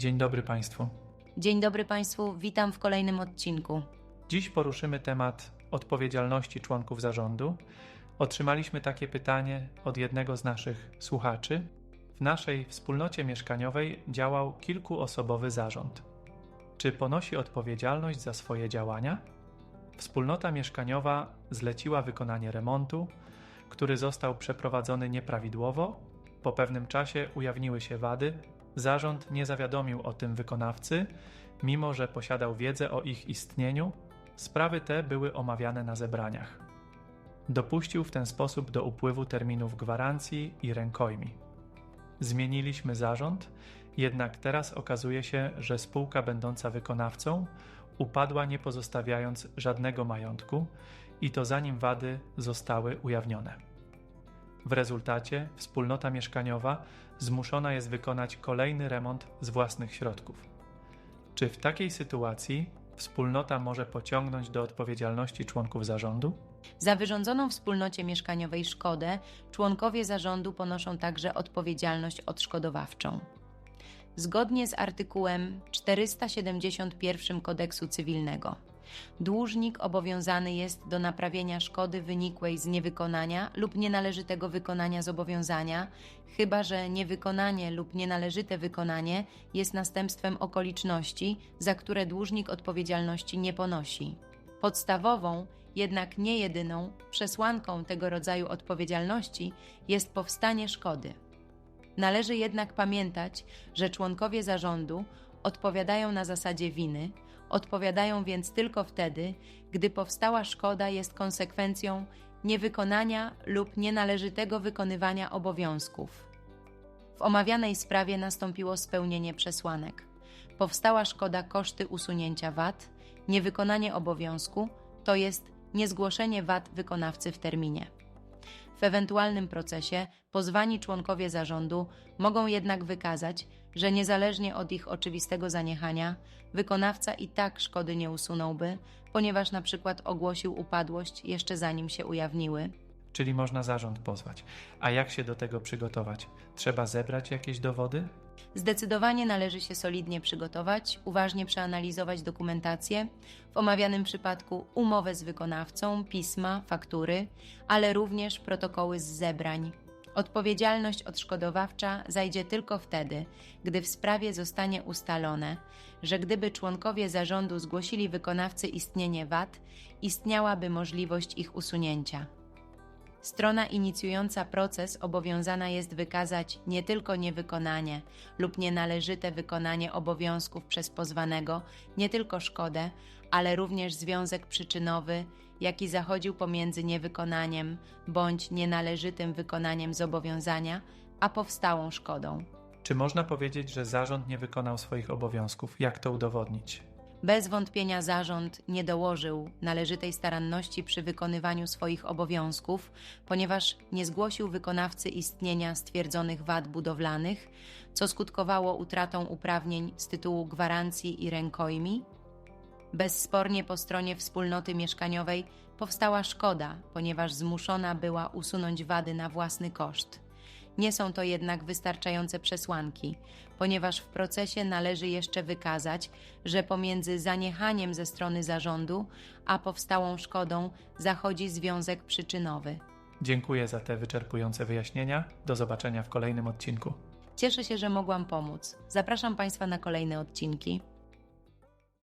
Dzień dobry Państwu. Dzień dobry Państwu, witam w kolejnym odcinku. Dziś poruszymy temat odpowiedzialności członków zarządu. Otrzymaliśmy takie pytanie od jednego z naszych słuchaczy. W naszej wspólnocie mieszkaniowej działał kilkuosobowy zarząd. Czy ponosi odpowiedzialność za swoje działania? Wspólnota mieszkaniowa zleciła wykonanie remontu, który został przeprowadzony nieprawidłowo. Po pewnym czasie ujawniły się wady. Zarząd nie zawiadomił o tym wykonawcy, mimo że posiadał wiedzę o ich istnieniu. Sprawy te były omawiane na zebraniach. Dopuścił w ten sposób do upływu terminów gwarancji i rękojmi. Zmieniliśmy zarząd, jednak teraz okazuje się, że spółka będąca wykonawcą upadła nie pozostawiając żadnego majątku i to zanim wady zostały ujawnione. W rezultacie wspólnota mieszkaniowa zmuszona jest wykonać kolejny remont z własnych środków. Czy w takiej sytuacji wspólnota może pociągnąć do odpowiedzialności członków zarządu? Za wyrządzoną wspólnocie mieszkaniowej szkodę członkowie zarządu ponoszą także odpowiedzialność odszkodowawczą. Zgodnie z artykułem 471 Kodeksu Cywilnego, dłużnik obowiązany jest do naprawienia szkody wynikłej z niewykonania lub nienależytego wykonania zobowiązania, chyba że niewykonanie lub nienależyte wykonanie jest następstwem okoliczności, za które dłużnik odpowiedzialności nie ponosi. Podstawową, jednak nie jedyną, przesłanką tego rodzaju odpowiedzialności jest powstanie szkody. Należy jednak pamiętać, że członkowie zarządu odpowiadają na zasadzie winy, odpowiadają więc tylko wtedy, gdy powstała szkoda jest konsekwencją niewykonania lub nienależytego wykonywania obowiązków. W omawianej sprawie nastąpiło spełnienie przesłanek. Powstała szkoda koszty usunięcia wad, niewykonanie obowiązku, to jest niezgłoszenie wad wykonawcy w terminie. W ewentualnym procesie pozwani członkowie zarządu mogą jednak wykazać, że niezależnie od ich oczywistego zaniechania, wykonawca i tak szkody nie usunąłby, ponieważ na przykład ogłosił upadłość jeszcze zanim się ujawniły. Czyli można zarząd pozwać. A jak się do tego przygotować? Trzeba zebrać jakieś dowody? Zdecydowanie należy się solidnie przygotować, uważnie przeanalizować dokumentację, w omawianym przypadku umowę z wykonawcą, pisma, faktury, ale również protokoły z zebrań. Odpowiedzialność odszkodowawcza zajdzie tylko wtedy, gdy w sprawie zostanie ustalone, że gdyby członkowie zarządu zgłosili wykonawcy istnienie wad, istniałaby możliwość ich usunięcia. Strona inicjująca proces obowiązana jest wykazać nie tylko niewykonanie lub nienależyte wykonanie obowiązków przez pozwanego, nie tylko szkodę, ale również związek przyczynowy, jaki zachodził pomiędzy niewykonaniem bądź nienależytym wykonaniem zobowiązania, a powstałą szkodą. Czy można powiedzieć, że zarząd nie wykonał swoich obowiązków? Jak to udowodnić? Bez wątpienia zarząd nie dołożył należytej staranności przy wykonywaniu swoich obowiązków, ponieważ nie zgłosił wykonawcy istnienia stwierdzonych wad budowlanych, co skutkowało utratą uprawnień z tytułu gwarancji i rękojmi. Bezspornie po stronie wspólnoty mieszkaniowej powstała szkoda, ponieważ zmuszona była usunąć wady na własny koszt. Nie są to jednak wystarczające przesłanki, ponieważ w procesie należy jeszcze wykazać, że pomiędzy zaniechaniem ze strony zarządu a powstałą szkodą zachodzi związek przyczynowy. Dziękuję za te wyczerpujące wyjaśnienia. Do zobaczenia w kolejnym odcinku. Cieszę się, że mogłam pomóc. Zapraszam Państwa na kolejne odcinki.